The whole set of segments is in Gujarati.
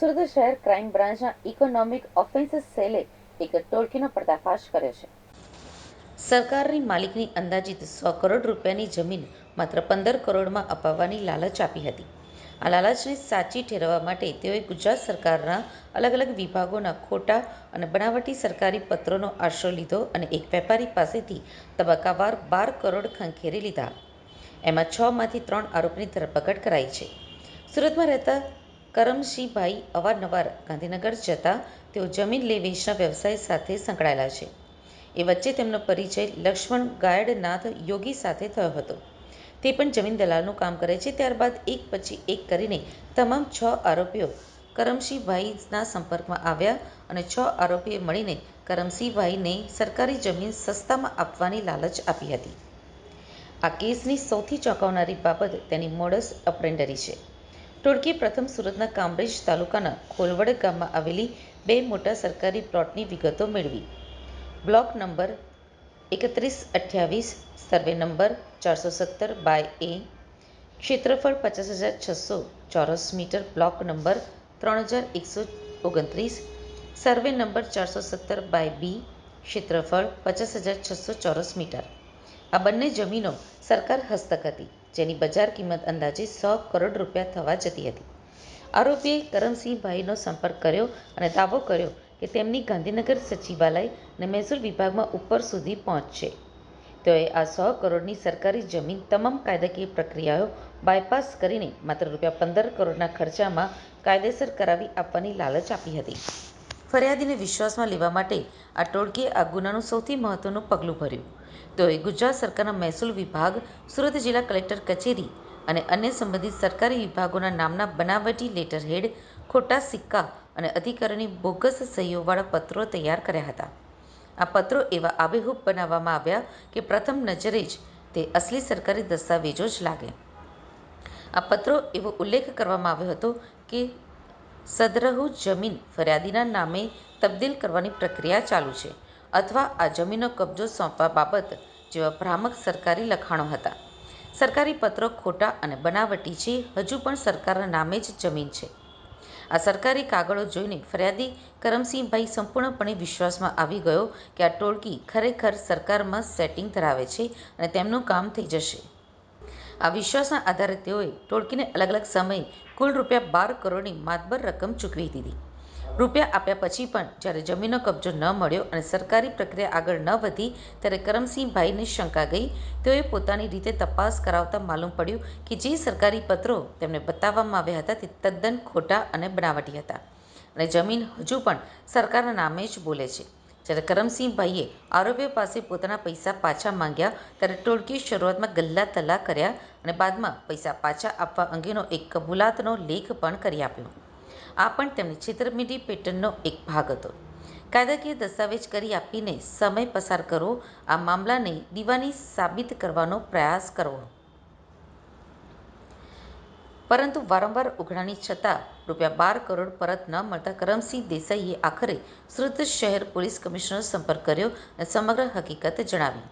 સુરત શહેર ક્રાઇમ બ્રાન્ચના ઇકોનોમિક ઓફેન્સીસ સેલે એક ટોળકીનો પર્દાફાશ કર્યો છે. સરકારની માલિકની અંદાજિત સો કરોડ રૂપિયાની જમીન માત્ર પંદર કરોડમાં અપાવવાની લાલચ આપી હતી. આ લાલચને સાચી ઠેરવવા માટે તેઓએ ગુજરાત સરકારના અલગ અલગ વિભાગોના ખોટા અને બનાવટી સરકારી પત્રોનો આશરો લીધો અને એક વેપારી પાસેથી તબક્કાવાર બાર કરોડ ખંખેરી લીધા. એમાં છમાંથી ત્રણ આરોપીની ધરપકડ કરાઈ છે. સુરતમાં રહેતા કરમશીભાઈ અવારનવાર ગાંધીનગર જતા તેઓ જમીન લે વેચના વ્યવસાય સાથે સંકળાયેલા છે. એ વચ્ચે તેમનો પરિચય લક્ષ્મણ ગાયડનાથ યોગી સાથે થયો હતો. તે પણ જમીન દલાલનું કામ કરે છે. ત્યારબાદ એક પછી એક કરીને તમામ છ આરોપીઓ કરમશીભાઈના સંપર્કમાં આવ્યા અને છ આરોપીએ મળીને કરમશીભાઈને સરકારી જમીન સસ્તામાં આપવાની લાલચ આપી હતી. આ કેસની સૌથી ચોંકાવનારી બાબત તેની મોડસ ઓપરેન્ડરી છે. ટોળકીએ પ્રથમ સુરતના કામરેજ તાલુકાના ખોલવડ ગામમાં આવેલી બે મોટા સરકારી પ્લોટની વિગતો મેળવી. બ્લોક નંબર એકત્રીસ અઠ્યાવીસ, સર્વે નંબર ચારસો સત્તર બાય એ, ક્ષેત્રફળ પચાસ હજાર છસો ચોરસ મીટર, બ્લોક નંબર ત્રણ હજાર એકસો ઓગણત્રીસ, સર્વે નંબર ચારસો સત્તર બાય બી, ક્ષેત્રફળ પચાસ હજાર છસો ચોરસ મીટર. આ બંને જમીનો સરકાર હસ્તક હતી. જેની બજાર કિંમત અંદાજે સો કરોડ રૂપિયા થવા જતી હતી. આરોપીએ કરમસિંહભાઈનો સંપર્ક કર્યો અને દાવો કર્યો કે તેમની ગાંધીનગર સચિવાલય અને મહેસૂલ વિભાગમાં ઉપર સુધી પહોંચ છે તેઓએ આ સો કરોડની સરકારી જમીન તમામ કાયદાકીય પ્રક્રિયાઓ બાયપાસ કરીને માત્ર રૂપિયા પંદર કરોડના ખર્ચામાં કાયદેસર કરાવી આપવાની લાલચ આપી હતી. ફરિયાદીને વિશ્વાસમાં લેવા માટે આ ટોળકીએ આ ગુનાનું સૌથી મહત્વનું પગલું ભર્યું. તેઓએ ગુજરાત સરકારના મહેસૂલ વિભાગ, સુરત જિલ્લા કલેક્ટર કચેરી અને અન્ય સંબંધિત સરકારી વિભાગોના નામના બનાવટી લેટરહેડ ખોટા સિક્કા અને અધિકારીઓની બોગસ સહીઓવાળા પત્રો તૈયાર કર્યા હતા. આ પત્રો એવા આબેહૂબ બનાવવામાં આવ્યા કે પ્રથમ નજરે જ તે અસલી સરકારી દસ્તાવેજો જ લાગે. આ પત્રો એવો ઉલ્લેખ કરવામાં આવ્યો હતો કે સદરહુ જમીન ફરિયાદીના નામે તબદીલ કરવાની પ્રક્રિયા ચાલુ છે. અથવા આ જમીનનો કબજો સોંપવા બાબત જેવા ભ્રામક સરકારી લખાણો હતા. સરકારી પત્રો ખોટા અને બનાવટી છે, હજુ પણ સરકારના નામે જ જમીન છે. આ સરકારી કાગળો જોઈને ફરિયાદી કરમસિંહભાઈ સંપૂર્ણપણે વિશ્વાસમાં આવી ગયો કે આ ટોળકી ખરેખર સરકારમાં સેટિંગ ધરાવે છે અને તેમનું કામ થઈ જશે. આ વિશ્વાસના આધારે તેઓએ ટોળકીને અલગ અલગ સમયે કુલ રૂપિયા બાર કરોડની માતબર રકમ ચૂકવી દીધી. રૂપિયા આપ્યા પછી પણ જ્યારે જમીનનો કબજો ન મળ્યો અને સરકારી પ્રક્રિયા આગળ ન વધી, ત્યારે કરમસિંહભાઈને શંકા ગઈ. તેઓએ પોતાની રીતે તપાસ કરાવતા માલુમ પડ્યું કે જે સરકારી પત્રો તેમને બતાવવામાં આવ્યા હતા તે તદ્દન ખોટા અને બનાવટી હતા. અને જમીન હજુ પણ સરકારના નામે જ બોલે છે. જ્યારે કરમસિંહભાઈએ આરોપીઓ પાસે પોતાના પૈસા પાછા માંગ્યા, ત્યારે ટોળકીએ શરૂઆતમાં ગલ્લા તલ્લા કર્યા અને બાદમાં પૈસા પાછા આપવા અંગેનો એક કબૂલાતનો લેખ પણ કરી આપ્યો. આ પણ તેમની છેતરપિંડી પેટર્નનો એક ભાગ હતો. કાયદાકીય દસ્તાવેજ કરી આપીને સમય પસાર કરવો આ મામલાને દીવાની સાબિત કરવાનો પ્રયાસ કરવો પરંતુ વારંવાર ઉઘરાણી છતાં રૂપિયા બાર કરોડ પરત ન મળતા કરમસિંહ દેસાઈએ આખરે સુરત શહેર પોલીસ કમિશનરનો સંપર્ક કર્યો અને સમગ્ર હકીકત જણાવી.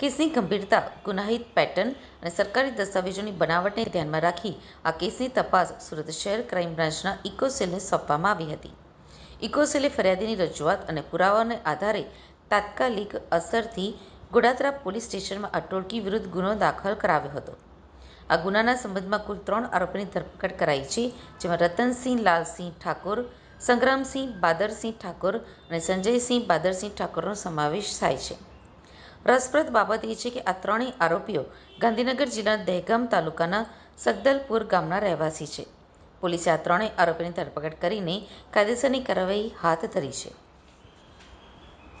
કેસની ગંભીરતા, ગુનાહિત પેટર્ન અને સરકારી દસ્તાવેજોની બનાવટને ધ્યાનમાં રાખી આ કેસની તપાસ સુરત શહેર ક્રાઇમ બ્રાન્ચના ઇકો સોંપવામાં આવી હતી. ઇકો સેલે ફરિયાદીની રજૂઆત અને પુરાવાઓને આધારે તાત્કાલિક અસરથી ગોડાદરા પોલીસ સ્ટેશનમાં આ ટોળકી વિરુદ્ધ ગુનો દાખલ કરાવ્યો હતો. આ ગુનાના સંબંધમાં કુલ ત્રણ આરોપીની ધરપકડ કરાઈ છે, જેમાં રતનસિંહ લાલસિંહ ઠાકોર, સંગ્રામસિંહ બાદરસિંહ ઠાકોર અને સંજયસિંહ બાદરસિંહ ઠાકોરનો સમાવેશ થાય છે. રસપ્રદ બાબત એ છે કે આ ત્રણેય આરોપીઓ ગાંધીનગર જિલ્લાના દહેગામ તાલુકાના સગદલપુર ગામના રહેવાસી છે. પોલીસે આ ત્રણેય આરોપીની ધરપકડ કરીને કાયદેસરની કાર્યવાહી હાથ ધરી છે.